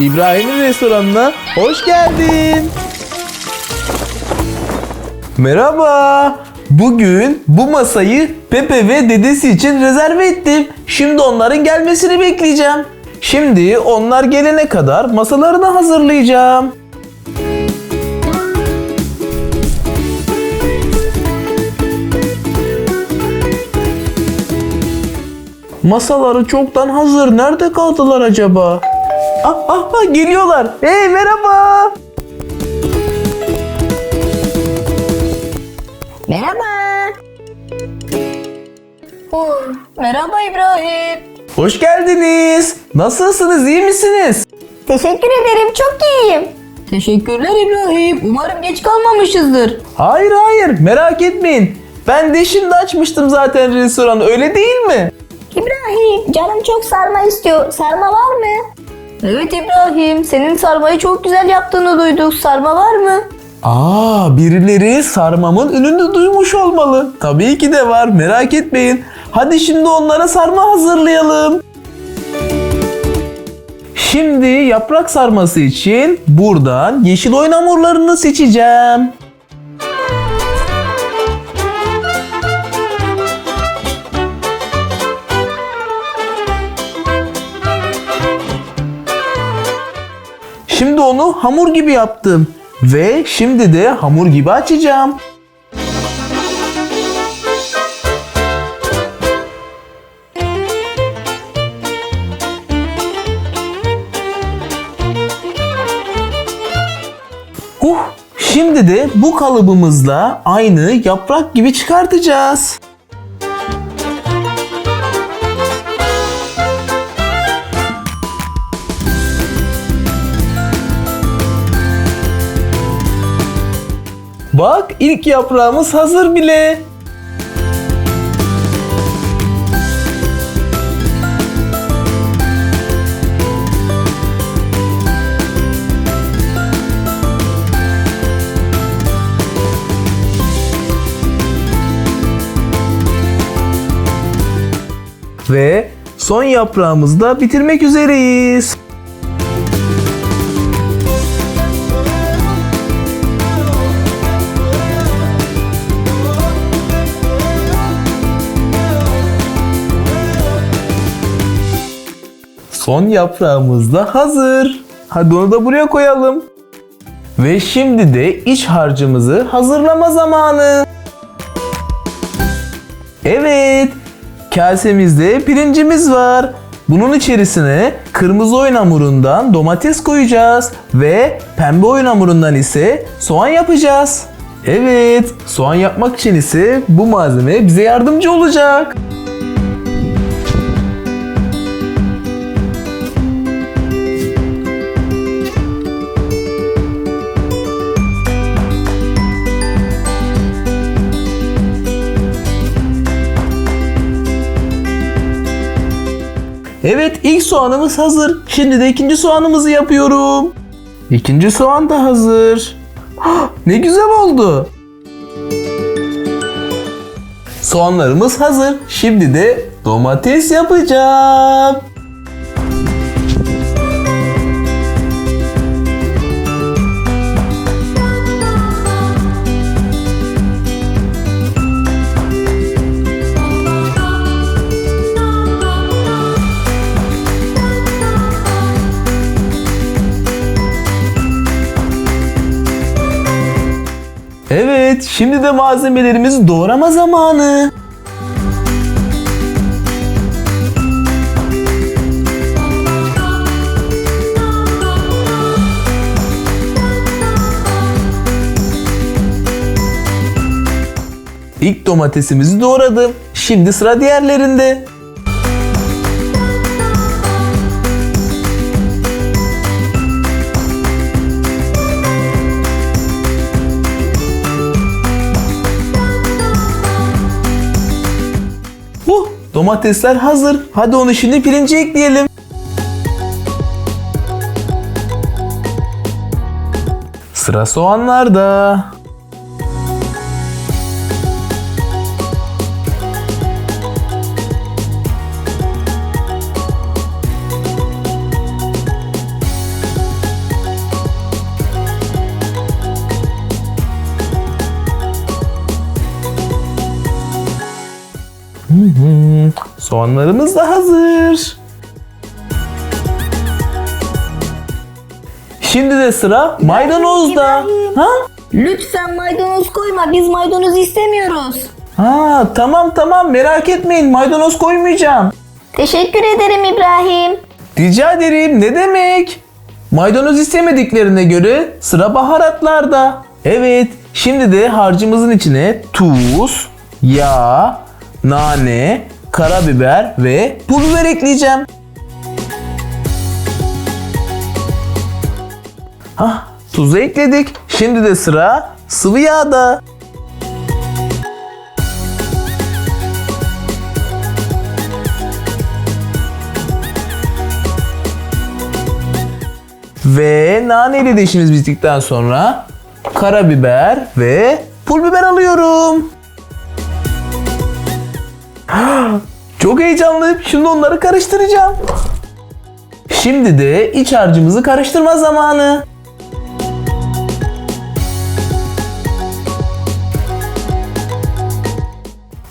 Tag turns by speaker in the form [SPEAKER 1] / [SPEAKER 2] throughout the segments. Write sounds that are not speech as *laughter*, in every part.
[SPEAKER 1] İbrahim'in restoranına hoş geldin. Merhaba. Bugün bu masayı Pepe ve dedesi için rezerve ettim. Şimdi onların gelmesini bekleyeceğim. Şimdi onlar gelene kadar masalarını hazırlayacağım. Masaları çoktan hazır. Nerede kaldılar acaba? Ah ah ah geliyorlar. Hey merhaba.
[SPEAKER 2] Merhaba. Oh, merhaba İbrahim.
[SPEAKER 1] Hoş geldiniz. Nasılsınız? iyi misiniz?
[SPEAKER 2] Teşekkür ederim çok iyiyim. Teşekkürler İbrahim. Umarım geç kalmamışızdır.
[SPEAKER 1] Hayır hayır merak etmeyin. Ben de şimdi açmıştım zaten restoranı öyle değil mi?
[SPEAKER 2] İbrahim canım çok sarma istiyor. Sarma var mı? Evet İbrahim senin sarmayı çok güzel yaptığını duyduk. Sarma var mı?
[SPEAKER 1] Aa birileri sarmamın ününü duymuş olmalı. Tabii ki de var merak etmeyin. Hadi şimdi onlara sarma hazırlayalım. Şimdi yaprak sarması için buradan yeşil oyun hamurlarını seçeceğim. Onu hamur gibi yaptım. Ve şimdi de hamur gibi açacağım. Uh, şimdi de bu kalıbımızla aynı yaprak gibi çıkartacağız. Bak ilk yaprağımız hazır bile. Ve son yaprağımızı da bitirmek üzereyiz. Son yaprağımız da hazır. Hadi onu da buraya koyalım. Ve şimdi de iç harcımızı hazırlama zamanı. Evet, kasemizde pirincimiz var. Bunun içerisine kırmızı oyun hamurundan domates koyacağız ve pembe oyun hamurundan ise soğan yapacağız. Evet, soğan yapmak için ise bu malzeme bize yardımcı olacak. Evet ilk soğanımız hazır. Şimdi de ikinci soğanımızı yapıyorum. İkinci soğan da hazır. Hah, ne güzel oldu. Soğanlarımız hazır. Şimdi de domates yapacağım. Şimdi de malzemelerimizi doğrama zamanı. İlk domatesimizi doğradım. Şimdi sıra diğerlerinde. Domatesler hazır. Hadi onu şimdi pirince ekleyelim. Sıra soğanlarda. Soğanlarımız da hazır. Şimdi de sıra maydanozda. Ha?
[SPEAKER 2] Lütfen maydanoz koyma. Biz maydanoz istemiyoruz.
[SPEAKER 1] Ha tamam tamam merak etmeyin maydanoz koymayacağım.
[SPEAKER 2] Teşekkür ederim İbrahim.
[SPEAKER 1] Rica ederim ne demek? Maydanoz istemediklerine göre sıra baharatlarda. Evet şimdi de harcımızın içine tuz, yağ, nane, karabiber ve pul biber ekleyeceğim. Hah tuzu ekledik. Şimdi de sıra sıvı yağda. Ve nane ile de işimiz bittikten sonra karabiber ve pul biber alıyorum. *gasps* Çok heyecanlıyım. Şimdi onları karıştıracağım. Şimdi de iç harcımızı karıştırma zamanı.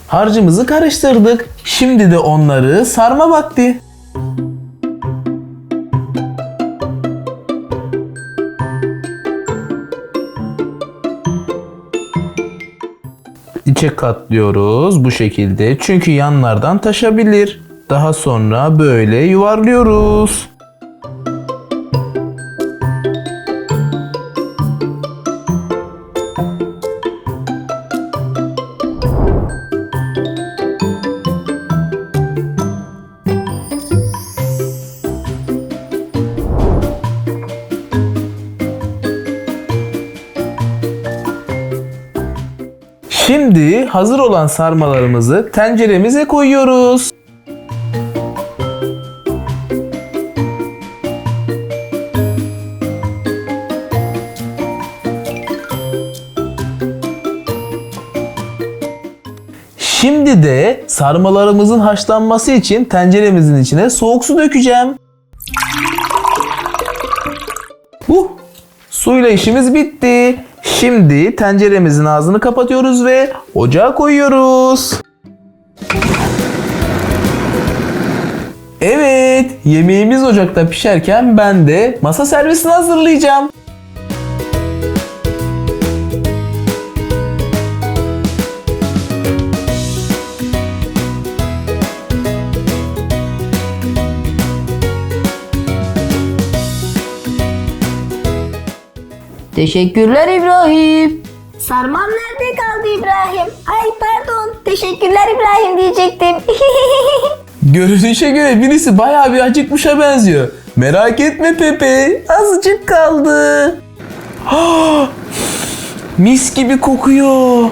[SPEAKER 1] Harcımızı karıştırdık. Şimdi de onları sarma vakti. İçe katlıyoruz bu şekilde. Çünkü yanlardan taşabilir. Daha sonra böyle yuvarlıyoruz. Şimdi hazır olan sarmalarımızı tenceremize koyuyoruz. Şimdi de sarmalarımızın haşlanması için tenceremizin içine soğuk su dökeceğim. Uh, suyla işimiz bitti. Şimdi tenceremizin ağzını kapatıyoruz ve ocağa koyuyoruz. Evet, yemeğimiz ocakta pişerken ben de masa servisini hazırlayacağım.
[SPEAKER 2] Teşekkürler İbrahim. Sarmam nerede kaldı İbrahim? Ay pardon. Teşekkürler İbrahim diyecektim. *laughs*
[SPEAKER 1] Görünüşe göre birisi bayağı bir acıkmışa benziyor. Merak etme Pepe, azıcık kaldı. Ah, Mis gibi kokuyor.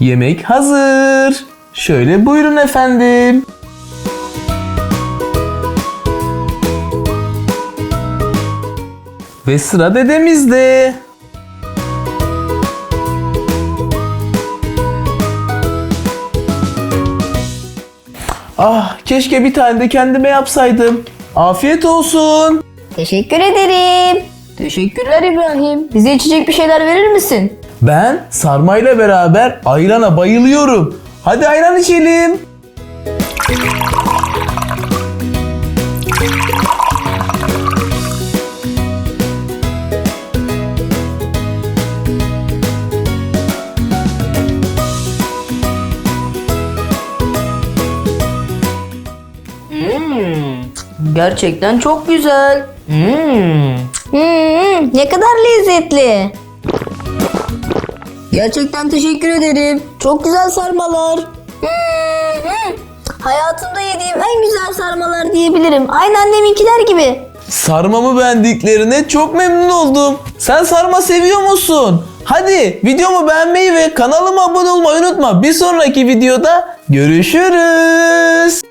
[SPEAKER 1] Yemek hazır. Şöyle buyurun efendim. Ve sıra dedemizde. Ah keşke bir tane de kendime yapsaydım. Afiyet olsun.
[SPEAKER 2] Teşekkür ederim. Teşekkürler İbrahim. Bize içecek bir şeyler verir misin?
[SPEAKER 1] Ben sarmayla beraber ayrana bayılıyorum. Hadi ayran içelim.
[SPEAKER 2] Gerçekten çok güzel. Hmm. Hmm, ne kadar lezzetli. Gerçekten teşekkür ederim. Çok güzel sarmalar. Hmm. Hayatımda yediğim en güzel sarmalar diyebilirim. Aynı anneminkiler gibi.
[SPEAKER 1] Sarmamı beğendiklerine çok memnun oldum. Sen sarma seviyor musun? Hadi videomu beğenmeyi ve kanalıma abone olmayı unutma. Bir sonraki videoda görüşürüz.